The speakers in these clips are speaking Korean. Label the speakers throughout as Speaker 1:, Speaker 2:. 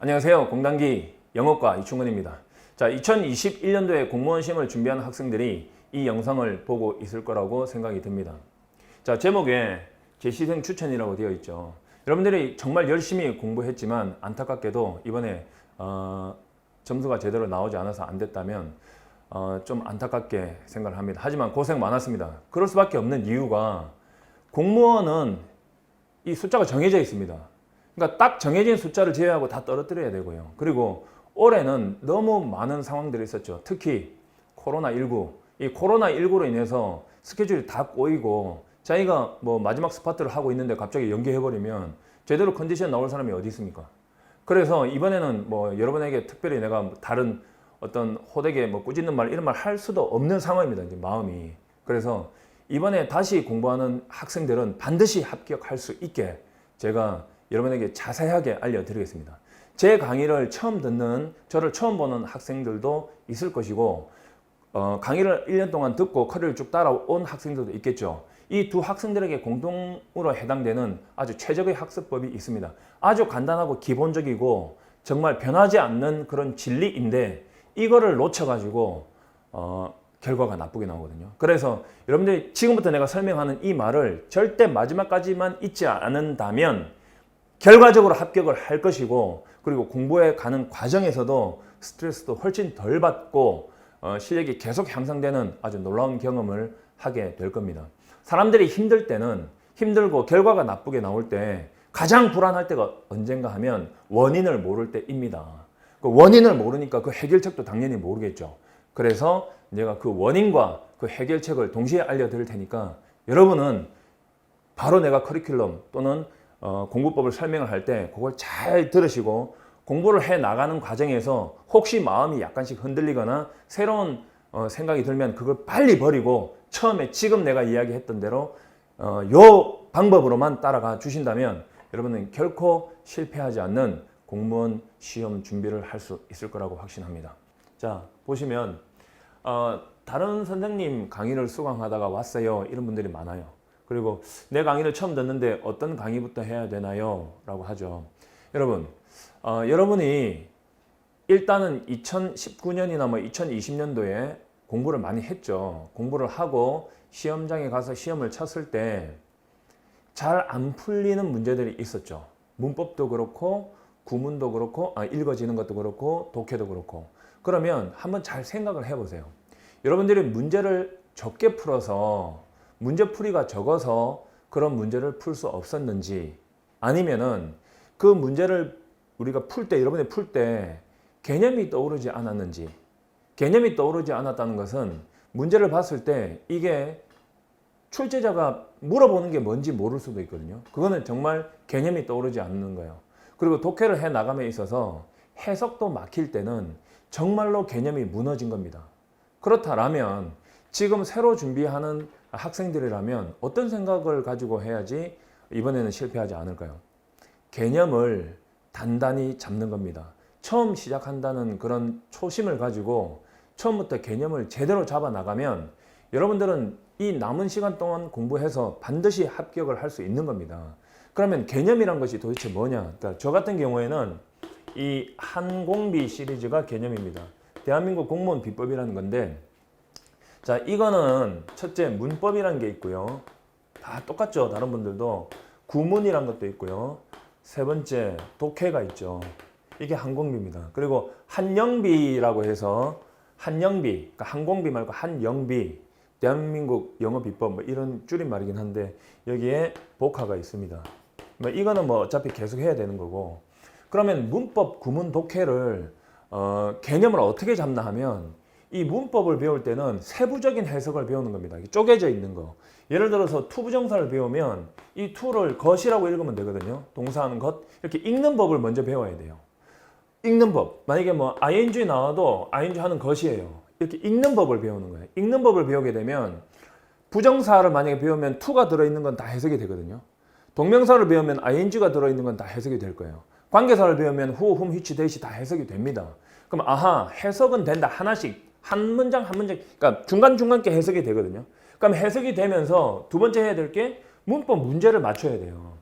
Speaker 1: 안녕하세요. 공단기 영어과 이충근입니다. 자, 2021년도에 공무원 시험을 준비하는 학생들이 이 영상을 보고 있을 거라고 생각이 듭니다. 자, 제목에 제 시생 추천이라고 되어 있죠. 여러분들이 정말 열심히 공부했지만 안타깝게도 이번에 어, 점수가 제대로 나오지 않아서 안 됐다면 어, 좀 안타깝게 생각을 합니다. 하지만 고생 많았습니다. 그럴 수밖에 없는 이유가 공무원은 이 숫자가 정해져 있습니다. 그러니까 딱 정해진 숫자를 제외하고 다 떨어뜨려야 되고요. 그리고 올해는 너무 많은 상황들이 있었죠. 특히 코로나19. 이 코로나19로 인해서 스케줄이 다 꼬이고 자기가 뭐 마지막 스파트를 하고 있는데 갑자기 연기해버리면 제대로 컨디션 나올 사람이 어디 있습니까? 그래서 이번에는 뭐 여러분에게 특별히 내가 다른 어떤 호되게 뭐 꾸짖는 말 이런 말 할 수도 없는 상황입니다. 이제 마음이. 그래서 이번에 다시 공부하는 학생들은 반드시 합격할 수 있게 제가 여러분에게 자세하게 알려드리겠습니다. 제 강의를 처음 듣는 저를 처음 보는 학생들도 있을 것이고 어, 강의를 1년 동안 듣고 커리를 쭉 따라온 학생들도 있겠죠. 이 두 학생들에게 공동으로 해당되는 아주 최적의 학습법이 있습니다. 아주 간단하고 기본적이고 정말 변하지 않는 그런 진리인데 이거를 놓쳐가지고 어, 결과가 나쁘게 나오거든요. 그래서 여러분들이 지금부터 내가 설명하는 이 말을 절대 마지막까지만 잊지 않는다면 결과적으로 합격을 할 것이고 그리고 공부해 가는 과정에서도 스트레스도 훨씬 덜 받고 어, 실력이 계속 향상되는 아주 놀라운 경험을 하게 될 겁니다. 사람들이 힘들 때는 힘들고 결과가 나쁘게 나올 때 가장 불안할 때가 언젠가 하면 원인을 모를 때입니다. 그 원인을 모르니까 그 해결책도 당연히 모르겠죠. 그래서 내가 그 원인과 그 해결책을 동시에 알려드릴 테니까 여러분은 바로 내가 커리큘럼 또는 어, 공부법을 설명을 할 때 그걸 잘 들으시고 공부를 해 나가는 과정에서 혹시 마음이 약간씩 흔들리거나 새로운 어, 생각이 들면 그걸 빨리 버리고 처음에 지금 내가 이야기했던 대로 어, 요 방법으로만 따라가 주신다면 여러분은 결코 실패하지 않는 공무원 시험 준비를 할 수 있을 거라고 확신합니다. 자 보시면 어, 다른 선생님 강의를 수강하다가 왔어요 이런 분들이 많아요. 그리고 내 강의를 처음 듣는데 어떤 강의부터 해야 되나요? 라고 하죠. 여러분, 어, 여러분이 일단은 2019년이나 뭐 2020년도에 공부를 많이 했죠. 공부를 하고 시험장에 가서 시험을 쳤을 때 잘 안 풀리는 문제들이 있었죠. 문법도 그렇고 구문도 그렇고 아, 읽어지는 것도 그렇고 독해도 그렇고 그러면 한번 잘 생각을 해보세요. 여러분들이 문제를 적게 풀어서 문제풀이가 적어서 그런 문제를 풀 수 없었는지 아니면은 그 문제를 우리가 풀 때 여러분이 풀 때 개념이 떠오르지 않았는지 개념이 떠오르지 않았다는 것은 문제를 봤을 때 이게 출제자가 물어보는 게 뭔지 모를 수도 있거든요. 그거는 정말 개념이 떠오르지 않는 거예요. 그리고 독해를 해 나감에 있어서 해석도 막힐 때는 정말로 개념이 무너진 겁니다. 그렇다라면 지금 새로 준비하는 학생들이라면 어떤 생각을 가지고 해야지 이번에는 실패하지 않을까요? 개념을 단단히 잡는 겁니다. 처음 시작한다는 그런 초심을 가지고 처음부터 개념을 제대로 잡아 나가면 여러분들은 이 남은 시간 동안 공부해서 반드시 합격을 할 수 있는 겁니다. 그러면 개념이란 것이 도대체 뭐냐? 그러니까 저 같은 경우에는 이 한공비 시리즈가 개념입니다. 대한민국 공무원 비법이라는 건데 자, 이거는 첫째 문법이라는 게 있고요. 다 똑같죠. 다른 분들도 구문이란 것도 있고요. 세 번째 독해가 있죠. 이게 한공비입니다. 그리고 한영비라고 해서 한영비, 그러니까 항공비 말고 한영비, 대한민국 영어 비법 뭐 이런 줄임말이긴 한데 여기에 복화가 있습니다. 뭐 이거는 뭐 어차피 계속 해야 되는 거고. 그러면 문법, 구문, 독해를 어, 개념을 어떻게 잡나 하면 이 문법을 배울 때는 세부적인 해석을 배우는 겁니다. 쪼개져 있는 거. 예를 들어서 투부정사를 배우면 이 투를 것이라고 읽으면 되거든요. 동사하는 것. 이렇게 읽는 법을 먼저 배워야 돼요. 읽는 법. 만약에 뭐 ing 나와도 ing 하는 것이에요. 이렇게 읽는 법을 배우는 거예요. 읽는 법을 배우게 되면 부정사를 만약에 배우면 투가 들어있는 건 다 해석이 되거든요. 동명사를 배우면 ing가 들어있는 건 다 해석이 될 거예요. 관계사를 배우면 who, whom, which, that이 다 해석이 됩니다. 그럼 아하 해석은 된다 하나씩 한 문장 한 문장 그러니까 중간중간 게 해석이 되거든요. 그럼 해석이 되면서 두 번째 해야 될 게 문법 문제를 맞춰야 돼요.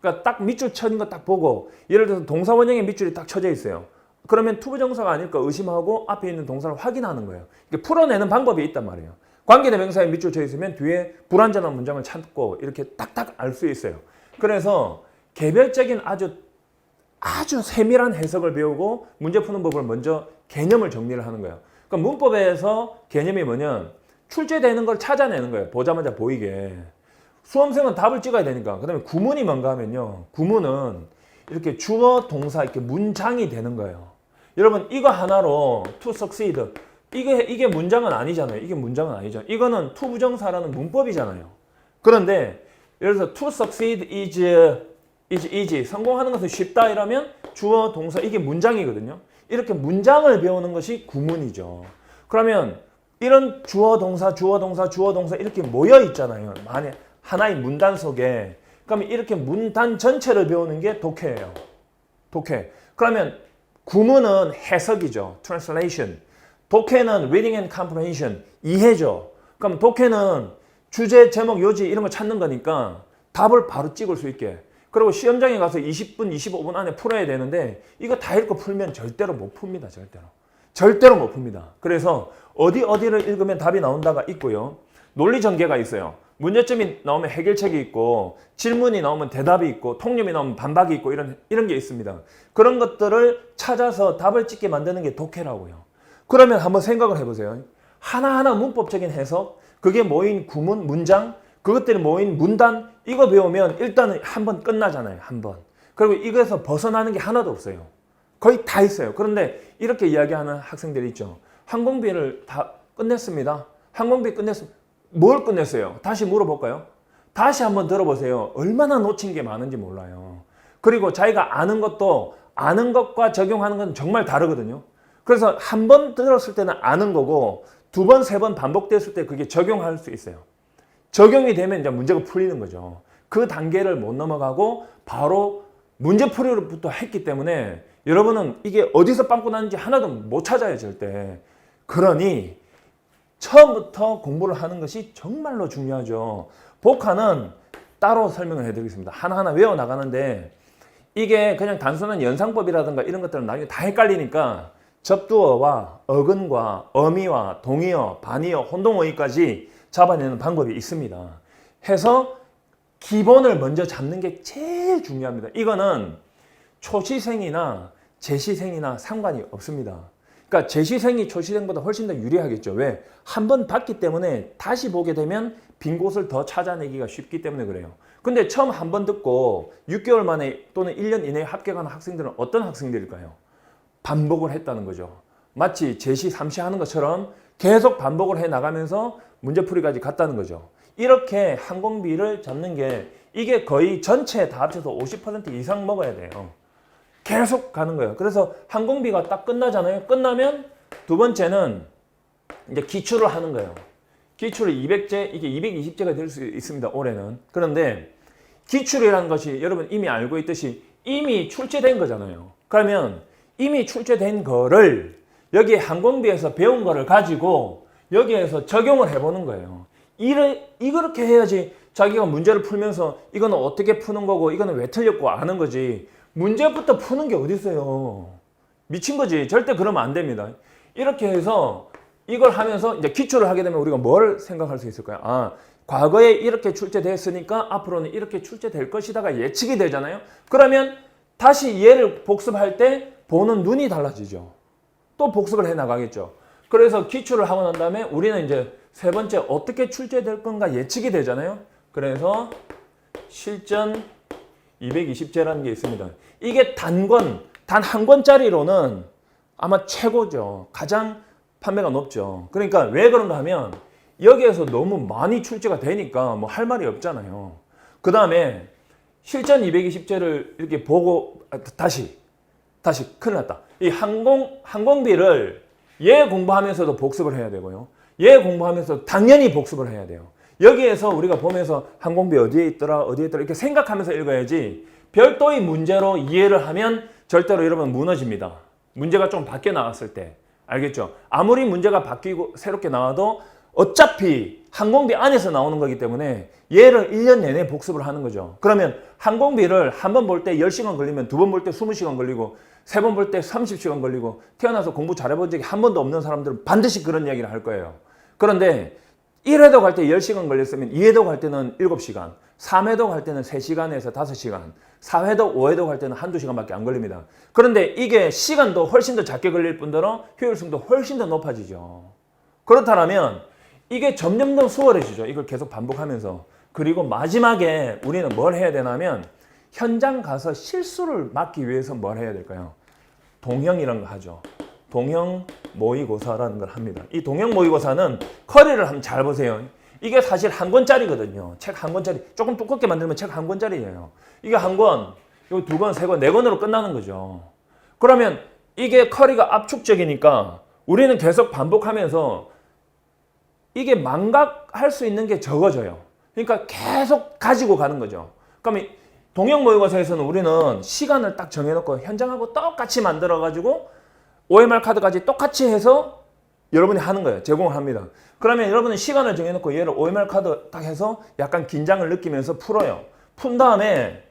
Speaker 1: 그러니까 딱 밑줄 쳐진 거 딱 보고 예를 들어서 동사 원형에 밑줄이 딱 쳐져 있어요. 그러면 투부정사가 아닐까 의심하고 앞에 있는 동사를 확인하는 거예요. 이게 풀어내는 방법이 있단 말이에요. 관계대명사에 밑줄 쳐 있으면 뒤에 불완전한 문장을 찾고 이렇게 딱딱 알 수 있어요. 그래서 개별적인 아주 아주 세밀한 해석을 배우고 문제 푸는 법을 먼저 개념을 정리를 하는 거예요. 그러니까 문법에서 개념이 뭐냐 출제되는 걸 찾아내는 거예요. 보자마자 보이게. 수험생은 답을 찍어야 되니까. 그 다음에 구문이 뭔가 하면요. 구문은 이렇게 주어 동사 이렇게 문장이 되는 거예요. 여러분 이거 하나로 to succeed 이게 이게 문장은 아니잖아요. 이게 문장은 아니죠. 이거는 to 부정사라는 문법이잖아요. 그런데 예를 들어서 to succeed is is easy 성공하는 것은 쉽다 이러면 주어 동사 이게 문장이거든요. 이렇게 문장을 배우는 것이 구문이죠. 그러면 이런 주어 동사 주어 동사 주어 동사 이렇게 모여 있잖아요. 만약 하나의 문단 속에 그러면 이렇게 문단 전체를 배우는 게 독해예요. 독해. 그러면 구문은 해석이죠. translation. 독해는 reading and comprehension. 이해죠. 그럼 독해는 주제, 제목, 요지 이런 거 찾는 거니까 답을 바로 찍을 수 있게. 그리고 시험장에 가서 20분, 25분 안에 풀어야 되는데 이거 다 읽고 풀면 절대로 못 풉니다. 절대로. 절대로 못 풉니다. 그래서 어디 어디를 읽으면 답이 나온다가 있고요. 논리 전개가 있어요. 문제점이 나오면 해결책이 있고 질문이 나오면 대답이 있고 통념이 나오면 반박이 있고 이런 이런 게 있습니다. 그런 것들을 찾아서 답을 찍게 만드는 게 독해라고요. 그러면 한번 생각을 해보세요. 하나하나 문법적인 해석, 그게 모인 구문, 문장, 그것들이 모인 문단 이거 배우면 일단은 한 번 끝나잖아요. 한 번. 그리고 이거에서 벗어나는 게 하나도 없어요. 거의 다 있어요. 그런데 이렇게 이야기하는 학생들이 있죠. 항공비를 다 끝냈습니다. 항공비 끝냈습니다. 뭘 끝냈어요? 다시 물어볼까요? 다시 한번 들어보세요. 얼마나 놓친 게 많은지 몰라요. 그리고 자기가 아는 것도 아는 것과 적용하는 건 정말 다르거든요. 그래서 한 번 들었을 때는 아는 거고 두 번, 세 번 반복됐을 때 그게 적용할 수 있어요. 적용이 되면 이제 문제가 풀리는 거죠. 그 단계를 못 넘어가고 바로 문제 풀이부터 했기 때문에 여러분은 이게 어디서 빵꾸 났는지 하나도 못 찾아요, 절대. 그러니 처음부터 공부를 하는 것이 정말로 중요하죠. 복화는 따로 설명을 해드리겠습니다. 하나하나 외워 나가는데 이게 그냥 단순한 연상법이라든가 이런 것들은 나중에 다 헷갈리니까 접두어와 어근과 어미와 동의어, 반의어, 혼동어휘까지 잡아내는 방법이 있습니다. 해서 기본을 먼저 잡는 게 제일 중요합니다. 이거는 초시생이나 재시생이나 상관이 없습니다. 그러니까 재시생이 초시생보다 훨씬 더 유리하겠죠. 왜? 한 번 봤기 때문에 다시 보게 되면 빈 곳을 더 찾아내기가 쉽기 때문에 그래요. 근데 처음 한 번 듣고 6개월 만에 또는 1년 이내에 합격하는 학생들은 어떤 학생들일까요? 반복을 했다는 거죠. 마치 제시, 삼시 하는 것처럼 계속 반복을 해 나가면서 문제풀이까지 갔다는 거죠. 이렇게 항공비를 잡는 게 이게 거의 전체 다 합쳐서 50% 이상 먹어야 돼요. 계속 가는 거예요. 그래서 항공비가 딱 끝나잖아요. 끝나면 두 번째는 이제 기출을 하는 거예요. 기출을 200제, 이게 220제가 될 수 있습니다. 올해는. 그런데 기출이라는 것이 여러분 이미 알고 있듯이 이미 출제된 거잖아요. 그러면 이미 출제된 거를 여기 항공비에서 배운 거를 가지고 여기에서 적용을 해보는 거예요. 이를, 이렇게 해야지 자기가 문제를 풀면서 이거는 어떻게 푸는 거고 이거는 왜 틀렸고 아는 거지. 문제부터 푸는 게 어디 있어요. 미친 거지. 절대 그러면 안 됩니다. 이렇게 해서 이걸 하면서 이제 기초를 하게 되면 우리가 뭘 생각할 수 있을까요? 아, 과거에 이렇게 출제됐으니까 앞으로는 이렇게 출제될 것이다가 예측이 되잖아요. 그러면 다시 얘를 복습할 때 보는 눈이 달라지죠. 또 복습을 해 나가겠죠. 그래서 기출을 하고 난 다음에 우리는 이제 세 번째 어떻게 출제될 건가 예측이 되잖아요. 그래서 실전 220제라는 게 있습니다. 이게 단권, 단 한 권짜리로는 아마 최고죠. 가장 판매가 높죠. 그러니까 왜 그런가 하면 여기에서 너무 많이 출제가 되니까 뭐 할 말이 없잖아요. 그 다음에 실전 220제를 이렇게 보고 아, 다시 다시 큰일 났다. 이 항공 항공비를 얘 공부하면서도 복습을 해야 되고요. 얘 공부하면서 당연히 복습을 해야 돼요. 여기에서 우리가 보면서 항공비 어디에 있더라 어디에 있더라 이렇게 생각하면서 읽어야지 별도의 문제로 이해를 하면 절대로 여러분 무너집니다. 문제가 좀 바뀌어 나왔을 때 알겠죠? 아무리 문제가 바뀌고 새롭게 나와도 어차피 항공비 안에서 나오는 거기 때문에 얘를 1년 내내 복습을 하는 거죠. 그러면 항공비를 한 번 볼 때 10시간 걸리면 두 번 볼 때 20시간 걸리고 세 번 볼 때 30시간 걸리고 태어나서 공부 잘해본 적이 한 번도 없는 사람들은 반드시 그런 이야기를 할 거예요. 그런데 1회도 갈 때 10시간 걸렸으면 2회도 갈 때는 7시간, 3회도 갈 때는 3시간에서 5시간, 4회도 5회도 갈 때는 한두 시간밖에 안 걸립니다. 그런데 이게 시간도 훨씬 더 작게 걸릴 뿐더러 효율성도 훨씬 더 높아지죠. 그렇다면 이게 점점 더 수월해지죠. 이걸 계속 반복하면서. 그리고 마지막에 우리는 뭘 해야 되냐면 현장 가서 실수를 막기 위해서 뭘 해야 될까요? 동형이라는 거 하죠. 동형 모의고사라는 걸 합니다. 이 동형 모의고사는 커리를 한번 잘 보세요. 이게 사실 한 권짜리거든요. 책 한 권짜리. 조금 두껍게 만들면 책 한 권짜리예요. 이게 한 권, 이거 두 권, 세 권, 네 권으로 끝나는 거죠. 그러면 이게 커리가 압축적이니까 우리는 계속 반복하면서 이게 망각할 수 있는 게 적어져요. 그러니까 계속 가지고 가는 거죠. 그러면 동형 모의고사에서는 우리는 시간을 딱 정해놓고 현장하고 똑같이 만들어가지고 OMR 카드까지 똑같이 해서 여러분이 하는 거예요. 제공을 합니다. 그러면 여러분은 시간을 정해놓고 얘를 OMR 카드 딱 해서 약간 긴장을 느끼면서 풀어요. 푼 다음에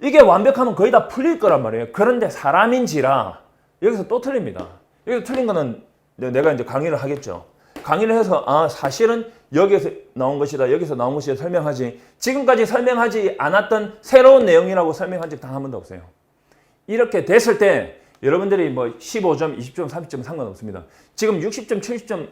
Speaker 1: 이게 완벽하면 거의 다 풀릴 거란 말이에요. 그런데 사람인지라 여기서 또 틀립니다. 여기서 틀린 거는 내가 이제 강의를 하겠죠. 강의를 해서 아 사실은 여기에서 나온 것이다 여기서 나온 것이다 설명하지 지금까지 설명하지 않았던 새로운 내용이라고 설명한 적 단 한 번도 없어요. 이렇게 됐을 때 여러분들이 뭐 15점, 20점, 30점 상관없습니다. 지금 60점, 70점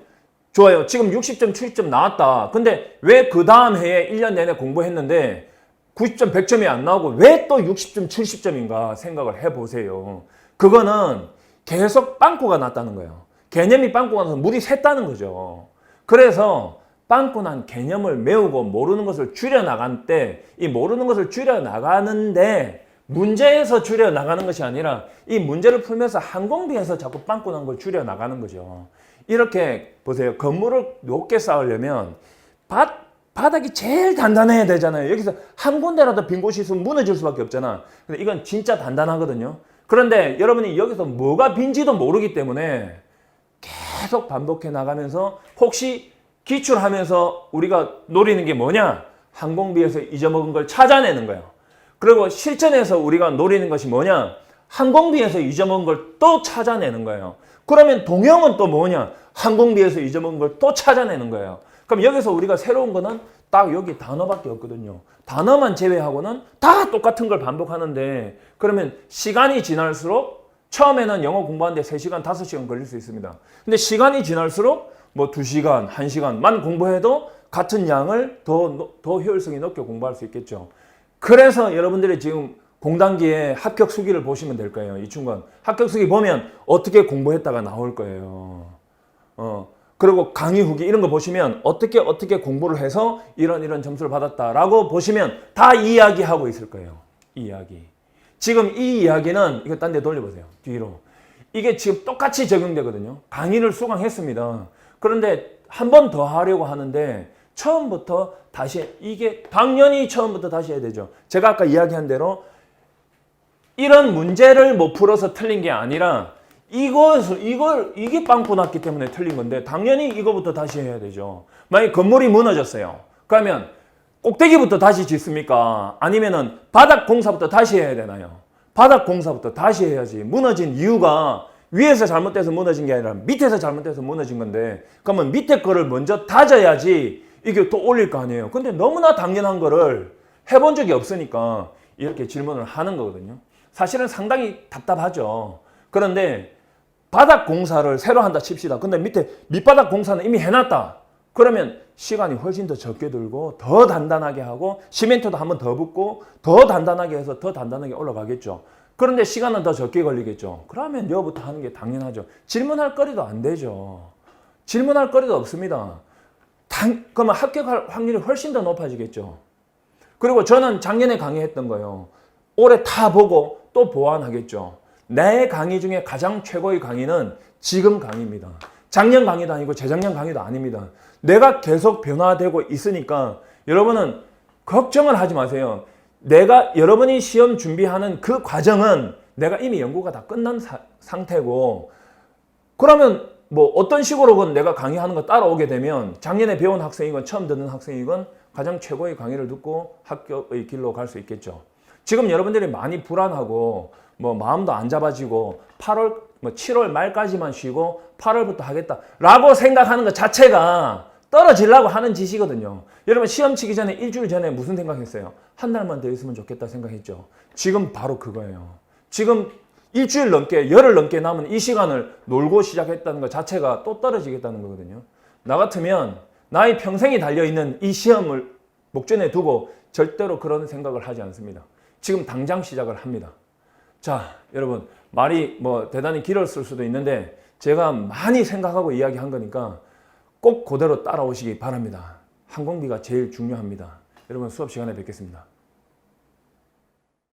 Speaker 1: 좋아요. 지금 60점, 70점 나왔다. 근데 왜 그 다음 해에 1년 내내 공부했는데 90점, 100점이 안 나오고 왜 또 60점, 70점인가 생각을 해보세요. 그거는 계속 빵꾸가 났다는 거예요. 개념이 빵꾸가 나서 물이 샜다는 거죠. 그래서 빵꾸 난 개념을 메우고 모르는 것을 줄여 나간 때 이 모르는 것을 줄여 나가는데 문제에서 줄여 나가는 것이 아니라 이 문제를 풀면서 항공비에서 자꾸 빵꾸 난 걸 줄여 나가는 거죠. 이렇게 보세요. 건물을 높게 쌓으려면 바, 바닥이 제일 단단해야 되잖아요. 여기서 한 군데라도 빈 곳이 있으면 무너질 수밖에 없잖아. 근데 이건 진짜 단단하거든요. 그런데 여러분이 여기서 뭐가 빈지도 모르기 때문에 계속 반복해 나가면서 혹시 기출 하면서 우리가 노리는 게 뭐냐? 항공비에서 잊어먹은 걸 찾아내는 거예요. 그리고 실전에서 우리가 노리는 것이 뭐냐? 항공비에서 잊어먹은 걸 또 찾아내는 거예요. 그러면 동형은 또 뭐냐? 항공비에서 잊어먹은 걸 또 찾아내는 거예요. 그럼 여기서 우리가 새로운 거는 딱 여기 단어밖에 없거든요. 단어만 제외하고는 다 똑같은 걸 반복하는데 그러면 시간이 지날수록 처음에는 영어 공부하는데 3시간, 5시간 걸릴 수 있습니다. 근데 시간이 지날수록 뭐 2시간, 1시간만 공부해도 같은 양을 더, 더 효율성이 높게 공부할 수 있겠죠. 그래서 여러분들이 지금 공단기에 합격 수기를 보시면 될 거예요. 이충건 합격 수기 보면 어떻게 공부했다가 나올 거예요. 어. 그리고 강의 후기 이런 거 보시면 어떻게 어떻게 공부를 해서 이런 이런 점수를 받았다라고 보시면 다 이야기하고 있을 거예요. 이 이야기. 지금 이 이야기는 이거 딴 데 돌려보세요. 뒤로. 이게 지금 똑같이 적용되거든요. 강의를 수강했습니다. 그런데 한 번 더 하려고 하는데 처음부터 다시 이게 당연히 처음부터 다시 해야 되죠. 제가 아까 이야기한 대로 이런 문제를 못 풀어서 틀린 게 아니라 이것을 이걸 이게 빵꾸 났기 때문에 틀린 건데 당연히 이거부터 다시 해야 되죠. 만약 건물이 무너졌어요. 그러면 꼭대기부터 다시 짓습니까? 아니면은 바닥 공사부터 다시 해야 되나요? 바닥 공사부터 다시 해야지. 무너진 이유가 위에서 잘못돼서 무너진 게 아니라 밑에서 잘못돼서 무너진 건데 그러면 밑에 거를 먼저 다져야지 이게 또 올릴 거 아니에요. 근데 너무나 당연한 거를 해본 적이 없으니까 이렇게 질문을 하는 거거든요. 사실은 상당히 답답하죠. 그런데 바닥 공사를 새로 한다 칩시다. 근데 밑에 밑바닥 공사는 이미 해놨다. 그러면 시간이 훨씬 더 적게 들고 더 단단하게 하고 시멘트도 한번 더 붓고 더 단단하게 해서 더 단단하게 올라가겠죠. 그런데 시간은 더 적게 걸리겠죠. 그러면 여부터 하는 게 당연하죠. 질문할 거리도 안 되죠. 질문할 거리도 없습니다. 당, 그러면 합격할 확률이 훨씬 더 높아지겠죠. 그리고 저는 작년에 강의했던 거요. 올해 다 보고 또 보완하겠죠. 내 강의 중에 가장 최고의 강의는 지금 강의입니다. 작년 강의도 아니고 재작년 강의도 아닙니다. 내가 계속 변화되고 있으니까 여러분은 걱정을 하지 마세요. 내가 여러분이 시험 준비하는 그 과정은 내가 이미 연구가 다 끝난 사- 상태고 그러면 뭐 어떤 식으로건 내가 강의하는 거 따라오게 되면 작년에 배운 학생이건 처음 듣는 학생이건 가장 최고의 강의를 듣고 학교의 길로 갈 수 있겠죠. 지금 여러분들이 많이 불안하고 뭐 마음도 안 잡아지고 8월 뭐 7월 말까지만 쉬고 8월부터 하겠다라고 생각하는 것 자체가 떨어지려고 하는 짓이거든요. 여러분 시험 치기 전에 일주일 전에 무슨 생각했어요? 한 달만 더 있으면 좋겠다 생각했죠. 지금 바로 그거예요. 지금 일주일 넘게 열흘 넘게 남은 이 시간을 놀고 시작했다는 것 자체가 또 떨어지겠다는 거거든요. 나 같으면 나의 평생이 달려 있는 이 시험을 목전에 두고 절대로 그런 생각을 하지 않습니다. 지금 당장 시작을 합니다. 자, 여러분 말이 뭐 대단히 길었을 수도 있는데 제가 많이 생각하고 이야기한 거니까 꼭 그대로 따라오시기 바랍니다. 항공비가 제일 중요합니다. 여러분 수업 시간에 뵙겠습니다.